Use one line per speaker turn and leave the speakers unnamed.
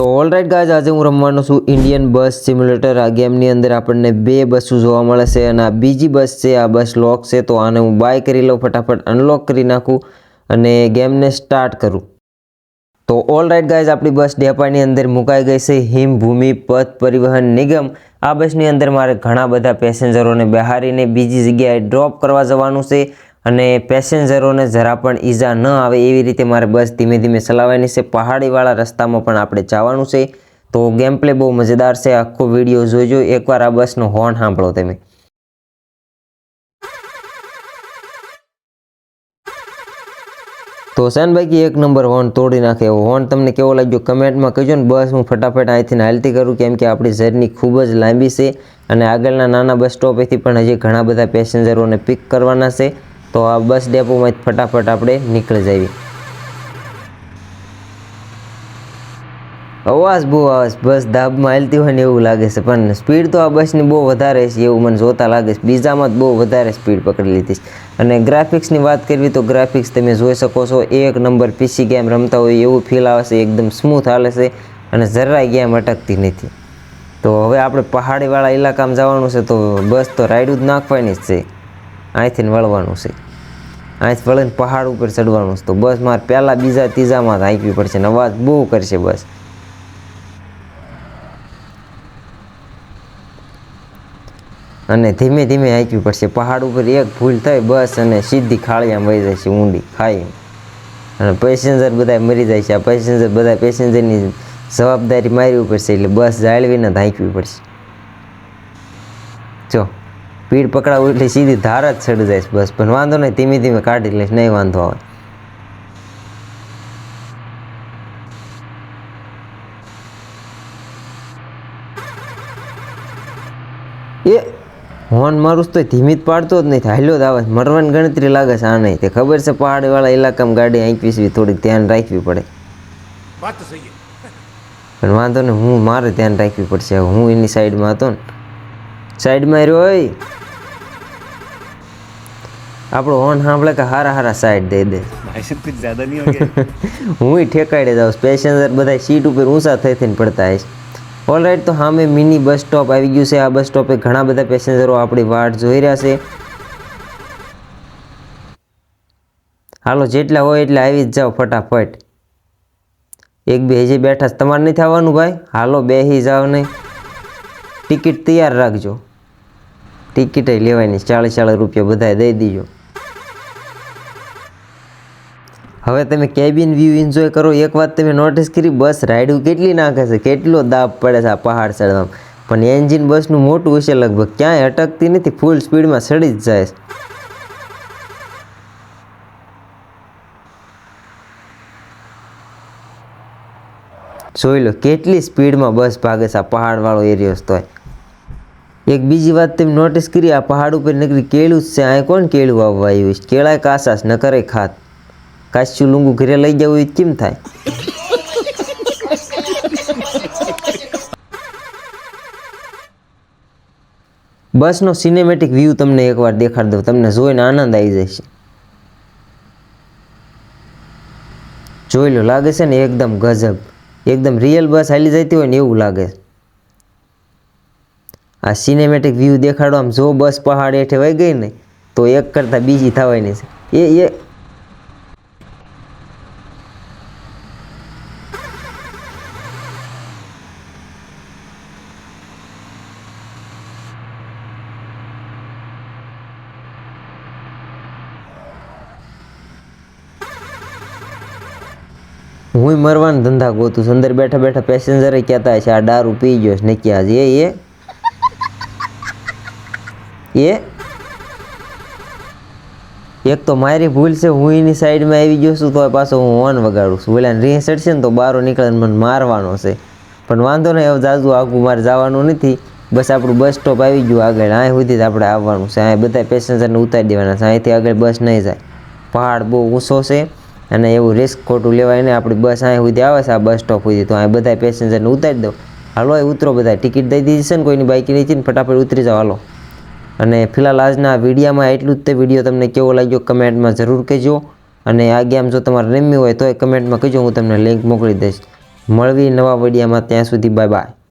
તો alright guys આજે હું રમવાનો છું ઇન્ડિયન બસ સિમ્યુલેટર આ ગેમની અંદર આપણને બે બસો જોવા મળે છે અને આ બીજી બસ છે, આ બસ લોક છે, તો આને હું બાય કરી લઉં, ફટાફટ અનલોક કરી નાખું અને ગેમને સ્ટાર્ટ કરું. તો ઓલરાઈટ ગાઈઝ આપણી બસ ડેપાની અંદર મુકાઈ ગઈ છે, હિમભૂમિ પથ પરિવહન નિગમ. આ બસની અંદર મારે ઘણા બધા પેસેન્જરોને બહારીને બીજી જગ્યાએ ડ્રોપ કરવા જવાનું છે. અને પેસેન્જરોને જરા પણ ઈજા ન આવે એવી રીતે મારે બસ ધીમે ધીમે ચલાવવાની છે. પહાડીવાળા રસ્તામાં પણ આપણે જવાનું છે. તો ગેમ પ્લે બહુ મજેદાર છે. આખો વીડિયો જોજો. એકવાર આ બસનો હોર્ન સાંભળો તમે. તો શાનભાઈ એક નંબર હોર્ન તોડી નાખે એવો હોર્ન તમને કેવો લાગ્યો? કમેન્ટમાં કહેજો ને. બસ હું ફટાફટ અહીંથી હાલતી કરું કેમ કે આપણી જર્ની ખૂબ જ લાંબી છે અને આગળના નાના બસ સ્ટોપેથી પણ હજી ઘણા બધા પેસેન્જરોને પિક કરવાના છે. તો આ બસ ડેપોમાં ફટાફટ આપણે નીકળી જઈએ. અવાજ બહુ છે. બસ ધાબમાં હાલતી હોય ને એવું લાગે છે. પણ સ્પીડ તો આ બસની બહુ વધારે છે એવું મને જોતા લાગે છે. બીજામાં બહુ વધારે સ્પીડ પકડી લીધી છે. અને ગ્રાફિક્સની વાત કરવી તો ગ્રાફિક્સ તમે જોઈ શકો છો. એક નંબર પીસી ગેમ રમતા હોય એવું ફીલ આવે છે. એકદમ સ્મૂથ હાલે છે અને જરાય ગેમ અટકતી નથી. તો હવે આપણે પહાડીવાળા ઇલાકામાં જવાનું છે તો બસ તો રાઈડ જ નાખવાની જ છે. અહીંથી વળવાનું છે. અહીંથી વળીને પહાડ ઉપર ચડવાનું છે. તો બસ મારે પહેલાં બીજા ત્રીજામાં જ હાંકવી પડશે અવાજ બહુ કરશે બસ. અને ધીમે ધીમે હાંકવી પડશે. પહાડ ઉપર એક ભૂલ થાય બસ અને સીધી ખાળિયામાં વહી જાય છે ઊંડી, ખાઈ. અને પેસેન્જર બધા મરી જાય છે. આ પેસેન્જર બધા પેસેન્જરની જવાબદારી મારવી પડશે એટલે બસ જાળવીને જ હાંકવી પડશે. જો. પીડ પકડાવું એટલે સીધી ધાર જ ચડી જાય બસ પણ વાંધો નહીં ધીમે ધીમે કાઢી લઈશ નહીં વાંધો આવે. એ હોર્ન મારું તો ધીમી પાડતો જ નહીં હાલ્યો જ આવે મરવાની ગણતરી લાગે છે આ નહીં તે ખબર છે પહાડીવાળા ઇલાકામાં ગાડી આંકવીસવી થોડીક ધ્યાન રાખવી પડે. પણ વાંધો ને હું મારે ધ્યાન રાખવી પડશે. હું એની સાઈડમાં હતો ને. સાઈડમાં રહ્યો હોય. આપણો ઓન સાંભળે કે હારા હારા સાઈડ દઈ દે.
કુછ
હું ઠેકાડી જાઉં પેસેન્જર બધા સીટ ઉપર ઊંચા થઈ થઈને પડતા હશ ઓલરાઈટ તો સામે મિની બસ સ્ટોપ આવી ગયું છે. આ બસ સ્ટોપે ઘણા બધા પેસેન્જરો આપણી વાટ જોઈ રહ્યા છે. હાલો જેટલા હોય એટલે આવી જ જાઓ ફટાફટ. એક બે હજી બેઠા તમારે નહીં થવાનું ભાઈ? હાલો બેસી જાઓ નહીં ટિકિટ તૈયાર રાખજો. ટિકિટે લેવાની ચાળીસ ચાલીસ રૂપિયા બધાએ દઈ દીજો. હવે તમે કેબિન વ્યૂ એન્જોય કરો, એક વાત તમે નોટિસ કરી, બસ રાઈડ કેટલી નાખે છે, કેટલો દાબ પડે છે આ પહાડ ચડવામાં પણ એન્જિન બસનું મોટું હશે લગભગ, ક્યાંય અટકતી નથી ફૂલ સ્પીડમાં ચડી જ જાય છે. જોઈ લો કેટલી સ્પીડમાં બસ ભાગે છે આ પહાડવાળો એરિયો તો એક બીજી વાત તમે નોટિસ કરી, આ પહાડ ઉપર નીકળી, કેળું જ છે આ કોણ કેળું આવવા આવ્યું છે? કેળાય કાસાસ ન કરે ખાત. કાચ્યું લુંગુ ઘરે લઈ જવું એ કેમ થાય? બસનો સિનેમેટિક વ્યૂ તમને એકવાર દેખાડી દઉં. તમને જોઈને આનંદ આવી જશે. જોઈ લો, લાગે છે ને એકદમ ગજબ. એકદમ રિયલ બસ હાલી જતી હોય ને એવું લાગે. આ સિનેમેટિક વ્યૂ દેખાડો, આમ જો બસ પહાડ હેઠે વહી ગઈ ને, તો એક કરતાં બીજી થવાની છે. એ એ હું મરવાના ધંધા ગોતું છું. અંદર બેઠા બેઠા પેસેન્જરે કહેતા હશે, આ દારૂ પી ગયો છે. ને ક્યાં છે એ એ? એ? એક તો મારી ભૂલ છે, હું એની સાઈડમાં આવી ગયો છું તો પાછો હું હોર્ન વગાડું છું. ઓલા રીહ ચડશે ને તો બારો નીકળે ને મને મારવાનો છે. પણ વાંધો નહીં, હવે જાજુ આગું મારે જવાનું નથી. બસ આપણું બસ સ્ટોપ આવી ગયું આગળ. અહીં સુધી જ આપણે આવવાનું છે. અહીં બધા પેસેન્જરને ઉતારી દેવાના છે. અહીંથી આગળ બસ નહીં જાય. પહાડ બહુ ઊંચો છે. અને એવું રિસ્ક ખોટું લેવાય ને આપણી બસ અહીં સુધી આવે છે, આ બસ સ્ટોપ સુધી. તો અહીં બધા પેસેન્જરને ઉતારી દો હાલો એ ઉતરો બધા ટિકિટ દઈ દીધી છે ને કોઈની બાઇક નીચે ને ફટાફટ ઉતરી જાઓ. હાલો. અને ફિલહાલ આજના વિડીયામાં એટલું જ તે વીડિયો તમને કેવો લાગ્યો કમેન્ટમાં જરૂર કહેજો. અને આ ગેમ જો તમારે રમવી હોય તો એ કમેન્ટમાં કહેજો, હું તમને લિંક મોકલી દઈશ. મળવી નવા વિડીયામાં ત્યાં સુધી બાય બાય